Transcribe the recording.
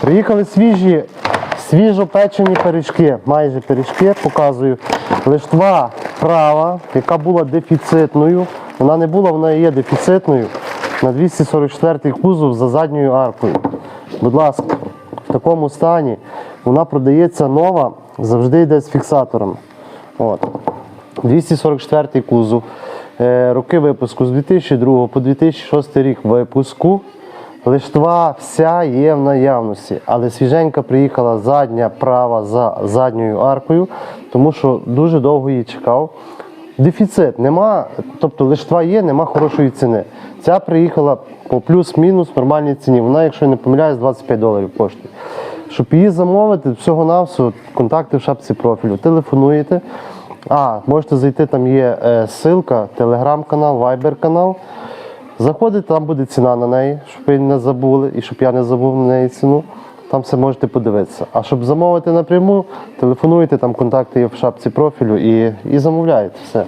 Приїхали свіжі, свіжопечені пиріжки, майже пиріжки, показую. Лиштва права, яка була дефіцитною. Вона не була, вона є дефіцитною. На 244 кузов за задньою аркою. Будь ласка, в такому стані вона продається нова, завжди йде з фіксатором. От. 244 кузов. Е, роки випуску з 2002 по 2006 рік випуску. Лиштва вся є в наявності, але свіженька приїхала задня права за задньою аркою, тому що дуже довго її чекав. Дефіцит нема, тобто лиштва є, нема хорошої ціни. Ця приїхала по плюс-мінус нормальній ціні. Вона, якщо я не помиляюсь, 25 доларів коштує. Щоб її замовити, всього-навсього контакти в шапці профілю. Телефонуєте. А, можете зайти, там є е, ссылка, телеграм-канал, вайбер-канал. Заходите, там буде ціна на неї, щоб ви не забули і щоб я не забув на неї ціну. Там все можете подивитися. А щоб замовити напряму, телефонуйте, там контакти є в шапці профілю і, і замовляєте все.